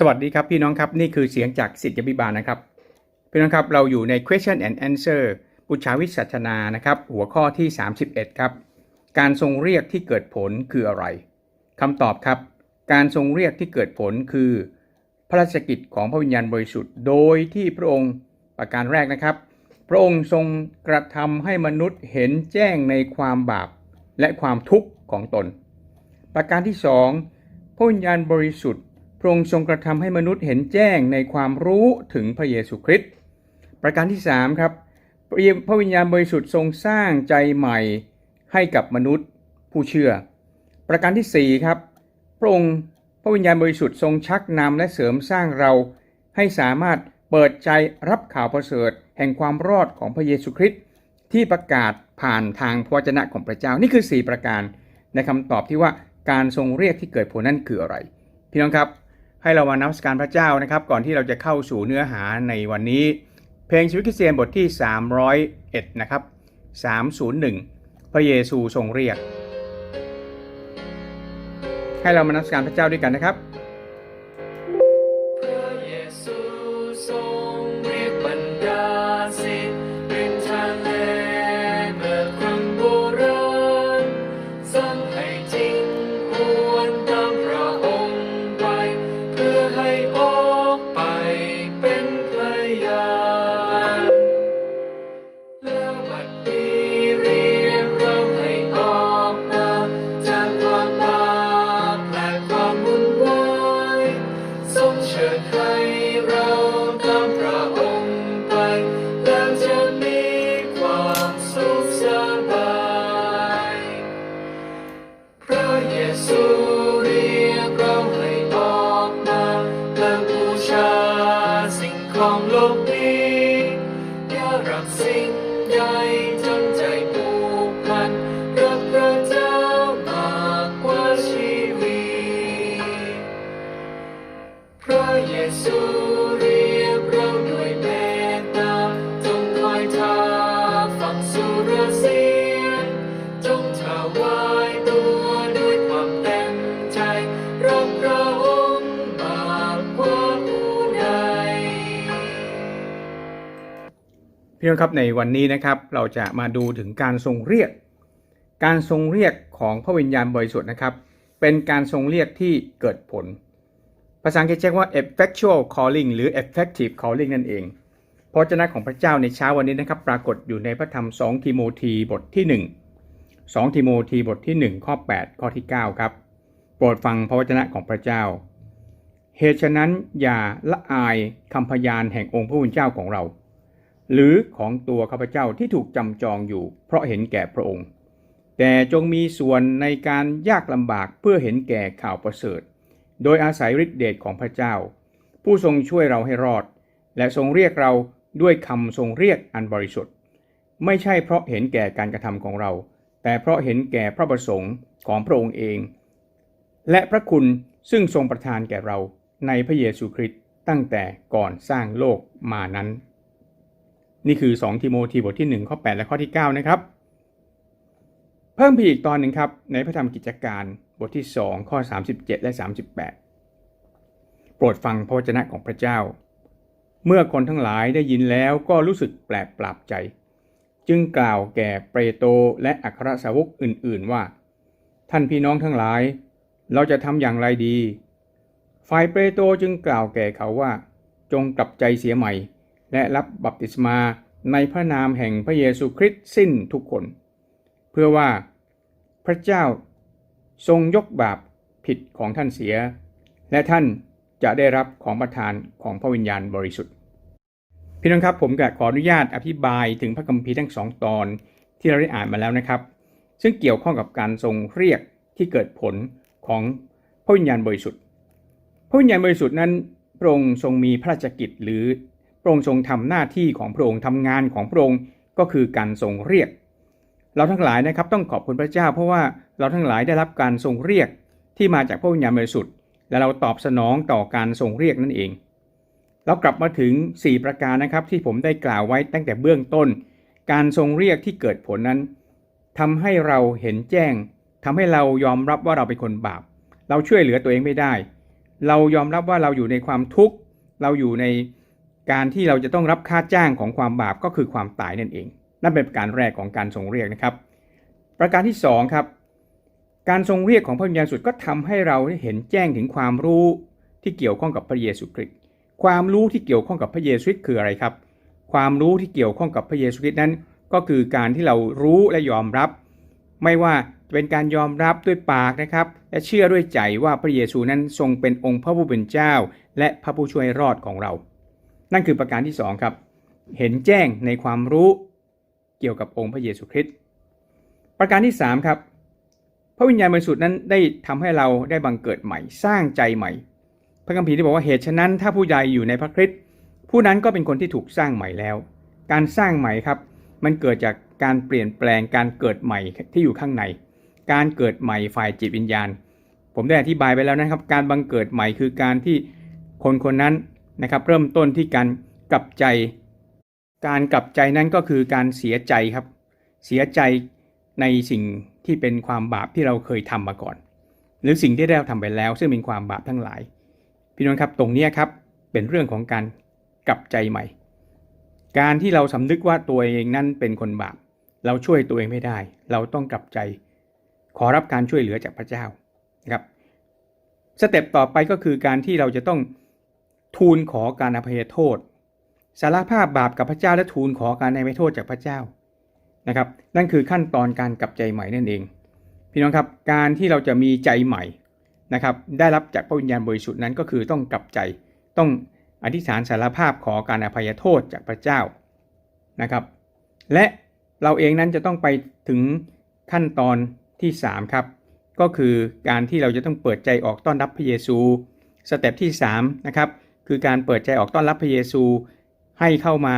สวัสดีครับพี่น้องครับ นี่คือเสียงจากสิทธิบิบาลนะครับ พี่น้องครับเราอยู่ใน question and answer ปุชาวิสัชนานะครับ หัวข้อที่ 31 ครับ การทรงเรียกที่เกิดผลคืออะไรคำตอบครับ การทรงเรียกที่เกิดผลคือ พระราชกิจของพระวิญญาณบริสุทธิ์ โดยที่พระองค์ประการแรกนะครับ พระองค์ทรงกระทำให้มนุษย์เห็นแจ้งในความบาปและความทุกข์ของตน ประการที่สองพระวิญญาณบริสุทธิ์ ระองค์ทรงกระทำให้มนุษย์เห็นแจ้งในความรู้ถึงพระเยซูคริสต์ประการที่3ครับพระวิญญาณบริสุทธิ์ทรงสร้างใจใหม่ให้กับมนุษย์ผู้เชื่อ ประการทีสี่4ครับพระองค์พระวิญญาณบริสุทธิ์ทรงชักนำและเสริมสร้างเรา ให้สามารถเปิดใจรับข่าวประเสริฐ แห่งความรอดของพระเยซูคริสต์ที่ประกาศผ่านทางพระวจนะของพระเจ้านี่คือ 4 ประการในคำตอบที่ว่าการทรงเรียกที่เกิดผลนั่นคืออะไร พี่น้องครับ ให้เรามานับสการพระเจ้านะครับ ก่อนที่เราจะเข้าสู่เนื้อหาในวันนี้ เพลงชีวิตคริสเตียนบทที่ 301 นะครับ 301 พระเยซูทรงเรียก ให้เรามานับสการพระเจ้าด้วยกันนะครับ อย่ พี่น้องครับในวันนี้นะครับเราจะมาดูถึงการทรงเรียก การทรงเรียกของพระวิญญาณบริสุทธิ์นะครับ เป็นการทรงเรียกที่เกิดผล ภาษาอังกฤษเรียกว่า effectual calling หรือ effective calling นั่นเองพระเจ้าของพระเจ้าในเช้าวันนี้นะครับ ปรากฏอยู่ในพระธรรม 2 ทิโมธีบทที่ 1 2 ทิโมธีบทที่ 1 ข้อ 8 ข้อที่ 9 ครับ โปรดฟังพระวจนะของพระเจ้า เหตุฉะนั้นอย่าละอายคำพยานแห่งองค์พระผู้เป็นเจ้าของเรา หรือของตัวข้าพเจ้าที่ถูกจำจองอยู่ เพราะเห็นแก่พระองค์ แต่จงมีส่วนในการยากลำบากเพื่อเห็นแก่ข่าวประเสริฐ โดยอาศัยฤทธิเดชของพระเจ้า ผู้ทรงช่วยเราให้รอด และทรงเรียกเราด้วยคำทรงเรียกอันบริสุทธิ์ ไม่ใช่เพราะเห็นแก่การกระทำของเรา แต่เพราะเห็นแก่พระประสงค์ของพระองค์เอง และพระคุณซึ่งทรงประทานแก่เราในพระเยซูคริสต์ตั้งแต่ก่อนสร้างโลกมานั้น นี่คือ 2 ทิโมธีบทที่ 1 ข้อ 8 และข้อที่ 9 นะครับ เพิ่มไปอีกตอนหนึ่งครับ ในพระธรรมกิจการบทที่ 2 ข้อ 37 และ 38 โปรดฟังพระวจนะของพระเจ้า เมื่อคนทั้งหลายได้ยินแล้วก็รู้สึกแปลกปรับใจ จึงกล่าวแก่เปโตรและอัครสาวกอื่น ๆ ว่า ท่านพี่น้องทั้งหลาย เราจะทำอย่างไรดี ฝ่ายเปโตรจึงกล่าวแก่เขาว่า จงกลับใจเสียใหม่ และรับบัพติศมาในพระนามแห่งพระเยซูคริสต์สิ้นทุกคน เพื่อว่าพระเจ้าทรงยกบาปผิดของท่านเสีย และท่านจะได้รับของประทานของพระวิญญาณบริสุทธิ์ พี่น้องครับผมก็ขออนุญาตอธิบายถึงพระคัมภีร์ทั้งสองตอนที่เราได้อ่านมาแล้วนะครับ ซึ่งเกี่ยวข้องกับการทรงเรียกที่เกิดผลของพระวิญญาณบริสุทธิ์ พระวิญญาณบริสุทธิ์นั้นพระองค์ทรงมีพระราชกิจหรือ ระองค์ทรงทำหน้าที่ของพระองค์ทำงานของพระองค์ก็คือการทรงเรียก เราทั้งหลายนะครับต้องขอบคุณพระเจ้า เพราะว่าเราทั้งหลายได้รับการทรงเรียกที่มาจากพระวิญญาณบริสุทธิ์และเราตอบสนองต่อการทรงเรียกนั่นเอง เรากลับมาถึง 4 ประการนะครับที่ผมได้กล่าวไว้ตั้งแต่เบื้องต้น การทรงเรียกที่เกิดผลนั้นทำให้เราเห็นแจ้งทำให้เรายอมรับว่าเราเป็นคนบาป เราช่วยเหลือตัวเองไม่ได้ เรายอมรับว่าเราอยู่ในความทุกข์ เราอยู่ใน การที่เราจะต้องรับค่าจ้างของความบาปก็คือความตายนั่นเอง นั่นเป็นประการแรกของการทรงเรียกนะครับ ประการที่สองครับการทรงเรียกของพระวิญญาณสุดก็ทำให้เราได้เห็นแจ้งถึงความรู้ที่เกี่ยวข้องกับพระเยซูคริสต์ความรู้ที่เกี่ยวข้องกับพระเยซูคริสต์คืออะไรครับ ความรู้ที่เกี่ยวข้องกับพระเยซูคริสต์นั้น ก็คือการที่เรารู้และยอมรับ ไม่ว่าจะเป็นการยอมรับด้วยปากนะครับ และเชื่อด้วยใจว่าพระเยซูนั้นทรงเป็นองค์พระผู้เป็นเจ้า และพระผู้ช่วยรอดของเรา นั่นคือประการที่สองครับ เห็นแจ้งในความรู้เกี่ยวกับองค์พระเยซูคริสต์ ประการที่สามครับพระวิญญาณบริสุทธิ์นั้นได้ทำให้เราได้บังเกิดใหม่ สร้างใจใหม่ พระคัมภีร์ได้บอกว่าเหตุฉะนั้น ถ้าผู้ใดอยู่ในพระคริสต์ผู้นั้นก็เป็นคนที่ถูกสร้างใหม่แล้ว การสร้างใหม่ครับ มันเกิดจากการเปลี่ยนแปลงการเกิดใหม่ที่อยู่ข้างใน การเกิดใหม่ฝ่ายจิตวิญญาณ ผมได้อธิบายไปแล้วนะครับ การบังเกิดใหม่คือการที่คนคนนั้น นะครับเริ่มต้นที่การกลับใจ การกลับใจนั้นก็คือการเสียใจครับ เสียใจในสิ่งที่เป็นความบาปที่เราเคยทำมาก่อน หรือสิ่งที่เราทำไปแล้ว ซึ่งเป็นความบาปทั้งหลาย พี่น้องครับตรงนี้ครับเป็นเรื่องของการกลับใจใหม่ การที่เราสำนึกว่าตัวเองนั้นเป็นคนบาป เราช่วยตัวเองไม่ได้ เราต้องกลับใจ ขอรับการช่วยเหลือจากพระเจ้านะครับสเต็ปต่อไปก็คือการที่เราจะต้อง ทูลขอการอภัยโทษ สารภาพบาปกับพระเจ้าและทูลขอการอภัยโทษจากพระเจ้านะครับนั่นคือขั้นตอนการกลับใจใหม่นั่นเอง พี่น้องครับการที่เราจะมีใจใหม่นะครับได้รับจากพระวิญญาณบริสุทธิ์นั้นก็คือต้องกลับใจ ต้องอธิษฐานสารภาพขอการอภัยโทษจากพระเจ้านะครับ และเราเองนั้นจะต้องไปถึงขั้นตอนที่ 3 ครับ ก็คือการที่เราจะต้องเปิดใจออกต้อนรับพระเยซู สเต็ปที่3นะครับ คือการเปิดใจออกต้อนรับพระเยซู ให้เข้ามา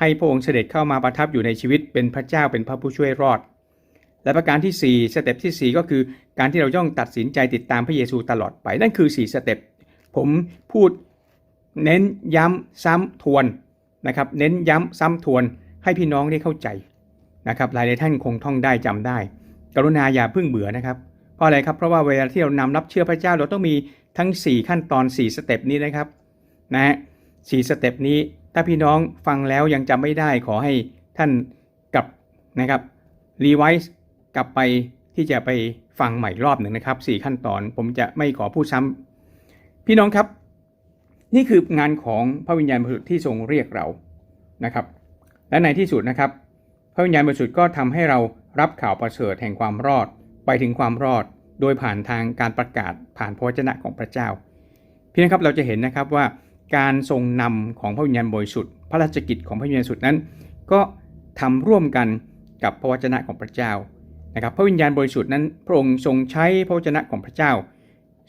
ให้พระองค์เสด็จเข้ามาประทับอยู่ในชีวิตเป็นพระเจ้าเป็นพระผู้ช่วยรอด และประการที่ 4 สเต็ปที่ 4 ก็คือการที่เราต้องตัดสินใจติดตามพระเยซูตลอดไปนั่นคือ 4 สเต็ปผมพูดเน้นย้ำซ้ำทวนนะครับเน้นย้ำซ้ำทวนให้พี่น้องได้เข้าใจนะครับหลายในท่านคงท่องได้จำได้ กรุณาอย่าเพิ่งเบื่อนะครับเพราะอะไรครับเพราะว่าเวลาที่เรานำรับเชื่อพระเจ้าเราต้องมีทั้ง 4 ขั้นตอน 4 สเต็ปนี้นะครับ นะฮะสสเต็ปนี้ถ้าพี่น้องฟังแล้วยังจำไม่ได้ขอให้ท่านกลับนะครับรีไวซ์กลับไปที่จะไปฟังใหม่รอบหนึ่งนะครับ 4 ขั้นตอนผมจะไม่ขอพูดซ้ำพี่น้องครับ นี่คืองานของพระวิญญาณบริสุทธิ์ที่ทรงเรียกเรานะครับ และในที่สุดนะครับ พระวิญญาณบริสุทธิ์ก็ทำให้เรารับข่าวประเสริฐแห่งความรอดไปถึงความรอดโดยผ่านทางการประกาศผ่านพระวจนะของพระเจ้า พี่นะครับเราจะเห็นนะครับว่า การทรงนำของพระวิญญาณบริสุทธิ์พระราชกิจของพระวิญญาณบริสุทธิ์นั้น ก็ทำร่วมกันกับพระวจนะของพระเจ้านะครับ พระวิญญาณบริสุทธิ์นั้น พระองค์ทรงใช้พระวจนะของพระเจ้า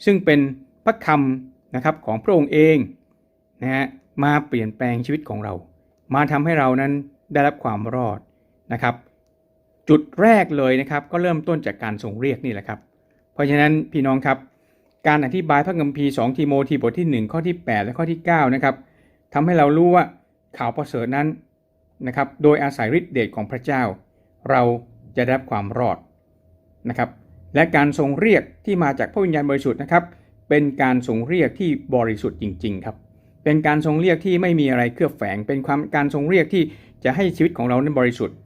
ซึ่งเป็นพระคำนะครับของพระองค์เองนะฮะมาเปลี่ยนแปลงชีวิตของเรา มาทำให้เรานั้นได้รับความรอดนะครับ จุดแรกเลยนะครับ ก็เริ่มต้นจากการทรงเรียกนี่แหละครับ เพราะฉะนั้นพี่น้องครับ การอธิบายพระคัมภีร์2ทีโมธีบทที่ 1 ข้อที่ 8 และข้อที่9นะครับทำให้เรารู้ว่าข่าวประเสริฐนั้นนะครับโดยอาศัยฤทธิเดชของพระเจ้า เราจะได้รับความรอดนะครับและการทรงเรียกที่มาจากพระวิญญาณบริสุทธิ์นะครับเป็นการทรงเรียกที่บริสุทธิ์จริงๆครับเป็นการทรงเรียกที่ไม่มีอะไรเคลือบแฝง เป็นความการทรงเรียกที่จะให้ชีวิตของเรานั้นบริสุทธิ์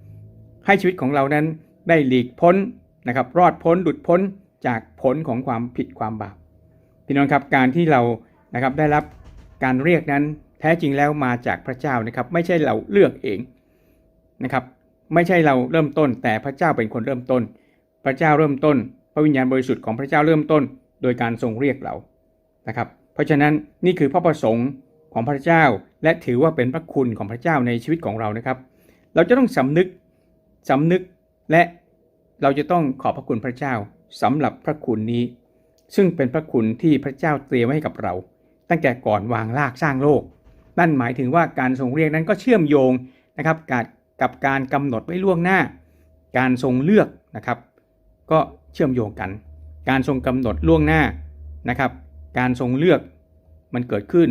ให้ชีวิตของเรานั้นได้หลีกพ้นนะครับรอดพ้นหลุดพ้นจากผลของความผิดความบาป พี่น้องครับการที่เรานะครับได้รับการเรียกนั้นแท้จริงแล้วมาจากพระเจ้านะครับ ไม่ใช่เราเลือกเองนะครับ ไม่ใช่เราเริ่มต้น แต่พระเจ้าเป็นคนเริ่มต้น พระเจ้าเริ่มต้น พระวิญญาณบริสุทธิ์ของพระเจ้าเริ่มต้น โดยการทรงเรียกเรานะครับ เพราะฉะนั้นนี่คือพระประสงค์ของพระเจ้าและถือว่าเป็นพระคุณของพระเจ้าในชีวิตของเรานะครับ เราจะต้องสำนึกสำนึกและเราจะต้องขอบพระคุณพระเจ้าสำหรับพระคุณนี้ ซึ่งเป็นพระคุณที่พระเจ้าเตรียมไว้ให้กับเรา ตั้งแต่ก่อนวางรากสร้างโลก นั่นหมายถึงว่าการทรงเรียกนั้นก็เชื่อมโยงนะครับกับกับการกำหนดไว้ล่วงหน้า การทรงเลือกนะครับ ก็เชื่อมโยงกัน การทรงกำหนดล่วงหน้านะครับ การทรงเลือกมันเกิดขึ้น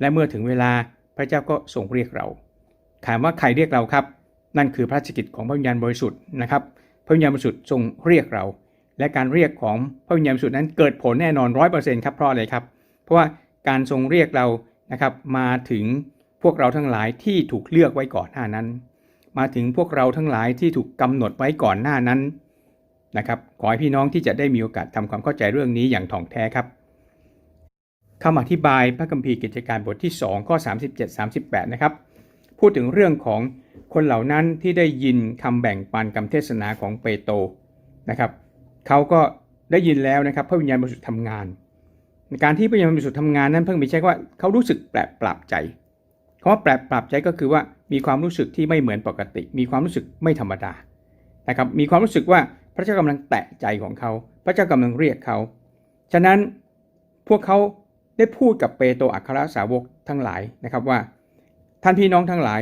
และเมื่อถึงเวลาพระเจ้าก็ทรงเรียกเราถามว่าใครเรียกเราครับ นั่นคือพระราชกิจของพระวิญญาณบริสุทธิ์นะครับ พระวิญญาณบริสุทธิ์ทรงเรียกเรา และการเรียกของพระวิญญาณสุทธิ์นั้นเกิดผลแน่นอนร้อยเปอร์เซ็นต์ครับเพราะอะไรครับ เพราะว่าการทรงเรียกเรานะครับมาถึงพวกเราทั้งหลายที่ถูกเลือกไว้ก่อนหน้านั้น มาถึงพวกเราทั้งหลายที่ถูกกำหนดไว้ก่อนหน้านั้นนะครับขอให้พี่น้องที่จะได้มีโอกาสทำความเข้าใจเรื่องนี้อย่างถ่องแท้ครับคำอธิบายพระคัมภีร์กิจการบทที่2ข้อ37-38นะครับพูดถึงเรื่องของคนเหล่านั้นที่ได้ยินคำแบ่งปันคำเทศนาของเปโตรนะครับ เขาก็ได้ยินแล้วนะครับพระวิญญาณบริสุทธิ์ทำงานการที่พระวิญญาณบริสุทธิ์ทำงานนั้นเพิ่งไม่ใช่ว่าเขารู้สึกแปลกปรับใจคำว่าแปลกปรับใจก็คือว่ามีความรู้สึกที่ไม่เหมือนปกติ มีความรู้สึกไม่ธรรมดานะครับมีความรู้สึกว่าพระเจ้ากำลังแตะใจของเขา พระเจ้ากำลังเรียกเขา ฉะนั้นพวกเขาได้พูดกับเปโตรอัครสาวกทั้งหลายนะครับว่าท่านพี่น้องทั้งหลาย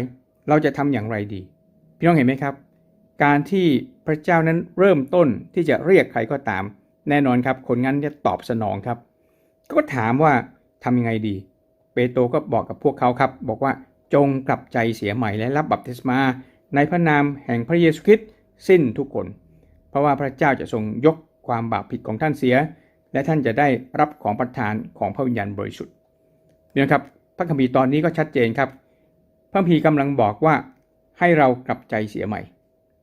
เราจะทำอย่างไรดี พี่น้องเห็นไหมครับ การที่พระเจ้านั้นเริ่มต้นที่จะเรียกใครก็ตาม แน่นอนครับคนนั้นจะตอบสนองครับ ก็ถามว่าทำยังไงดี เปโตรก็บอกกับพวกเขาครับ บอกว่าจงกลับใจเสียใหม่และรับบัพติศมา ในพระนามแห่งพระเยซูคริสต์สิ้นทุกคน เพราะว่าพระเจ้าจะทรงยกความบาปผิดของท่านเสีย และท่านจะได้รับของประทานของพระวิญญาณบริสุทธิ์เนี่ยครับพระคัมภีร์ตอนนี้ก็ชัดเจนครับ พระคัมภีร์กำลังบอกว่าให้เรากลับใจเสียใหม่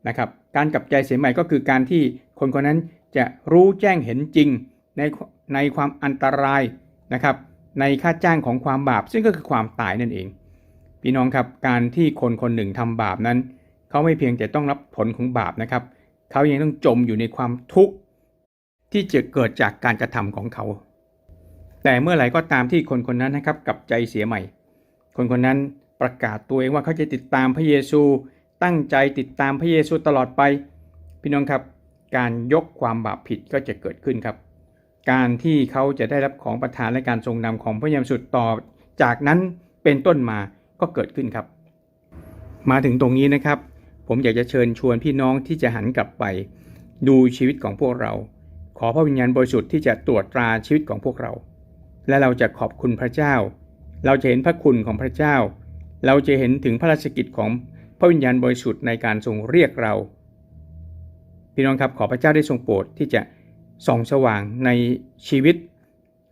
นะครับการกลับใจเสียใหม่ก็คือการที่คนคนนั้นจะรู้แจ้งเห็นจริงในในความอันตรายนะครับในค่าจ้างของความบาป ซึ่งก็คือความตายนั่นเอง พี่น้องครับการที่คนคนหนึ่งทำบาปนั้น เขาไม่เพียงแต่ต้องรับผลของบาปนะครับเขายังต้องจมอยู่ในความทุกข์ที่จะเกิดจากการกระทำของเขา แต่เมื่อไหร่ก็ตามที่คนคนนั้นนะครับกลับใจเสียใหม่ คนคนนั้นประกาศตัวเองว่าเขาจะติดตามพระเยซู ตั้งใจติดตามพระเยซูตลอดไป พี่น้องครับ การยกความบาปผิดก็จะเกิดขึ้นครับ การที่เขาจะได้รับของประทานและการทรงนำของพระเยามสุดต่อจากนั้นเป็นต้นมาก็เกิดขึ้นครับ มาถึงตรงนี้นะครับ ผมอยากจะเชิญชวนพี่น้องที่จะหันกลับไป ดูชีวิตของพวกเรา ขอพระวิญญาณบริสุทธิ์ที่จะตรวจตราชีวิตของพวกเรา และเราจะขอบคุณพระเจ้า เราจะเห็นพระคุณของพระเจ้า เราจะเห็นถึงพระราชกิจของ ระวิญญาณบริสุทธิ์ในการทรงเรียกเรา พี่น้องครับขอพระเจ้าได้ทรงโปรดที่จะส่องสว่างในชีวิต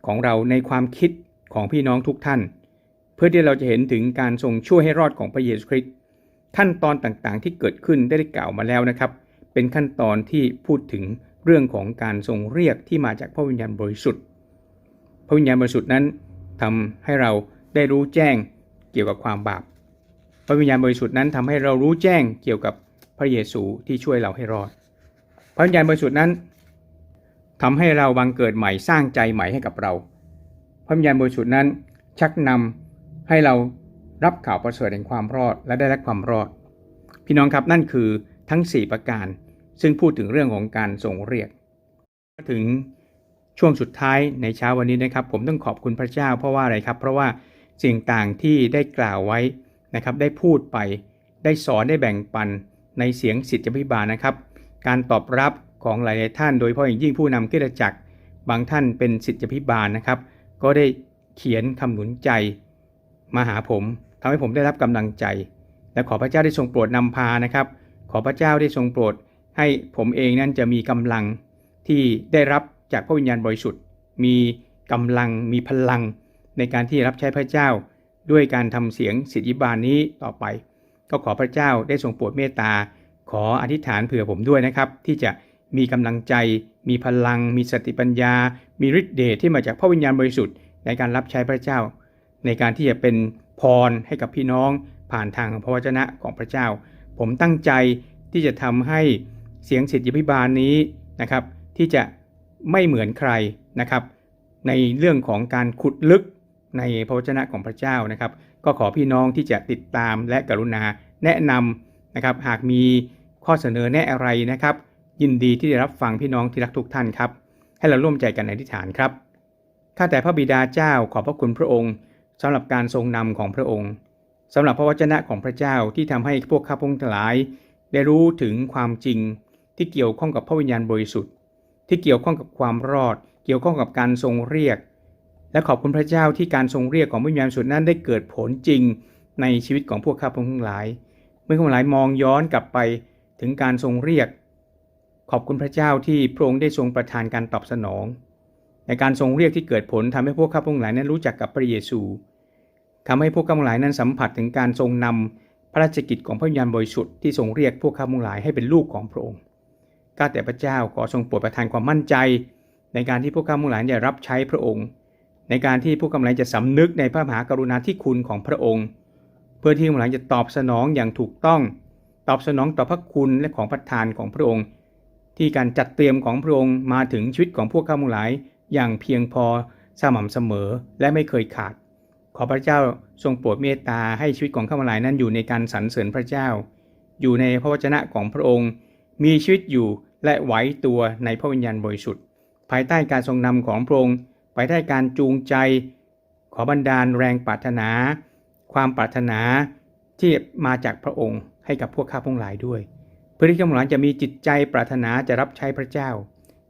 ของเราในความคิดของพี่น้องทุกท่าน เพื่อที่เราจะเห็นถึงการทรงช่วยให้รอดของพระเยซูคริสต์ขั้นตอนต่างๆ ที่เกิดขึ้นได้ได้กล่าวมาแล้วนะครับ เป็นขั้นตอนที่พูดถึงเรื่องของการทรงเรียกที่มาจากพระวิญญาณบริสุทธิ์ พระวิญญาณบริสุทธิ์นั้นทำให้เราได้รู้แจ้งเกี่ยวกับความบาป ระวิญญาณบริสุทธิ์นั้นทำให้เรารู้แจ้งเกี่ยวกับพระเยซูที่ช่วยเราให้รอด พระวิญญาณบริสุทธิ์นั้นทำให้เราบังเกิดใหม่สร้างใจใหม่ให้กับเรา พระวิญญาณบริสุทธิ์นั้นชักนำให้เรารับข่าวประเสริฐแห่งความรอดและได้รับความรอด พี่น้องครับนั่นคือทั้ง 4 ประการ ซึ่งพูดถึงเรื่องของการส่งเรียกมาถึงช่วงสุดท้ายในเช้าวันนี้นะครับ ผมต้องขอบคุณพระเจ้าเพราะว่าอะไรครับ เพราะว่าสิ่งต่างที่ได้กล่าวไว้ นะครับได้พูดไป ได้สอนได้แบ่งปันในเสียงสิทธิพิบาลนะครับ การตอบรับของหลาย ๆ ท่าน โดยเฉพาะอย่างยิ่งผู้นำคริสตจักร บางท่านเป็นสิทธิพิบาลนะครับ ก็ได้เขียนคำหนุนใจ มาหาผมทำให้ผมได้รับกำลังใจ และขอพระเจ้าได้ทรงโปรดนำพานะครับ ขอพระเจ้าได้ทรงโปรด ให้ผมเองนั้นจะมีกำลังที่ได้รับจากพระวิญญาณบริสุทธิ์ มีกำลังมีพลังในการที่รับใช้พระเจ้า ด้วยการทำเสียงสิทธิบาลนี้ต่อไป ก็ขอพระเจ้าได้ทรงโปรดเมตตา ขออธิษฐานเผื่อผมด้วยนะครับ ที่จะมีกำลังใจ มีพลัง มีสติปัญญา มีฤทธิ์เดชที่มาจากพระวิญญาณบริสุทธิ์ในการรับใช้พระเจ้า ในการที่จะเป็นพรให้กับพี่น้องผ่านทางพระวจนะของพระเจ้า ผมตั้งใจที่จะทำให้เสียงสิทธิพิบาลนี้นะครับ ที่จะไม่เหมือนใครนะครับ ในเรื่องของการขุดลึก ในพระวจนะของพระเจ้านะครับ ก็ขอพี่น้องที่จะติดตามและกรุณาแนะนำนะครับ หากมีข้อเสนอแนะอะไรนะครับ ยินดีที่จะรับฟังพี่น้องที่รักทุกท่านครับ ให้เราร่วมใจกันอธิษฐานครับข้าแต่พระบิดาเจ้าขอบพระคุณพระองค์สำหรับการทรงนำของพระองค์สำหรับพระวจนะของพระเจ้าที่ทำให้พวกข้าพงทั้งหลาย ได้รู้ถึงความจริงที่เกี่ยวข้องกับพระวิญญาณบริสุทธิ์ ที่เกี่ยวข้องกับความรอด เกี่ยวข้องกับการทรงเรียก และขอบคุณพระเจ้าที่การทรงเรียกของพระวิญญาณสุทธิ์นั้นได้เกิดผลจริงในชีวิตของพวกข้าพงทั้งหลาย เมื่อข้าพงหลายมองย้อนกลับไปถึงการทรงเรียก ขอบคุณพระเจ้าที่พระองค์ได้ทรงประทานการตอบสนอง ในการทรงเรียกที่เกิดผลทำให้พวกข้าพงหลายนั้นรู้จักกับพระเยซูทำให้พวกข้าพงหลายนั้นสัมผัสถึงการทรงนำพระราชกิจของพระวิญญาณบริสุทธิ์ที่ทรงเรียกพวกข้าพงหลายให้เป็นลูกของพระองค์ข้าแต่พระเจ้าขอทรงโปรดประทานความมั่นใจ ในการที่พวกข้าพงหลายจะรับใช้พระองค์ ในการที่พวกข้าพงหลายจะสำนึกในพระมหากรุณาธิคุณของพระองค์ เพื่อที่ข้าพงหลายจะตอบสนองอย่างถูกต้อง ตอบสนองต่อพระคุณและของประทานของพระองค์ ที่การจัดเตรียมของพระองค์มาถึงชีวิตของพวกข้าพงหลายอย่างเพียงพอสม่ำเสมอและไม่เคยขาด ขอพระเจ้าทรงโปรดเมตตาให้ชีวิตของข้าพงหลายนั้นอยู่ในการสรรเสริญพระเจ้า อยู่ในพระวจนะของพระองค์ มีชีวิตอยู่และไหวตัวในพระวิญญาณบริสุทธิ์ ภายใต้การทรงนำของพระองค์ ภายใต้การจูงใจ ขอบันดาลแรงปรารถนา ความปรารถนาที่มาจากพระองค์ให้กับพวกข้าพงหลายด้วย เพื่อที่ข้าพงหลายจะมีจิตใจปรารถนาจะรับใช้พระเจ้า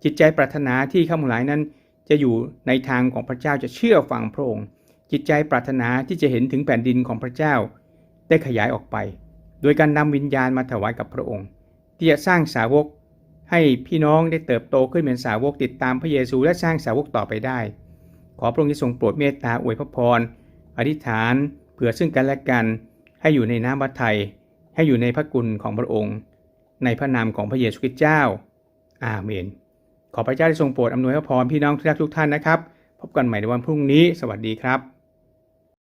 จิตใจปรารถนาที่ข้าพงหลายนั้น จะอยู่ในทางของพระเจ้าจะเชื่อฟังพระองค์ จิตใจปรารถนาที่จะเห็นถึงแผ่นดินของพระเจ้า ได้ขยายออกไป โดยการนำวิญญาณมาถวายกับพระองค์ ที่จะสร้างสาวก ให้พี่น้องได้เติบโตขึ้นเป็นสาวกติดตามพระเยซูและสร้างสาวกต่อไปได้ ขอพระองค์ทรงโปรดเมตตาอวยพระพร อธิษฐานเผื่อซึ่งกันและกัน ให้อยู่ในน้ำพระทัยให้อยู่ในพระกุณของพระองค์ ในพระนามของพระเยซูคริสต์เจ้า อาเมน ขอพระเจ้าได้ทรงโปรดอำนวยพระพรพี่น้องทุกท่านนะครับ พบกันใหม่ในวันพรุ่งนี้ สวัสดีครับ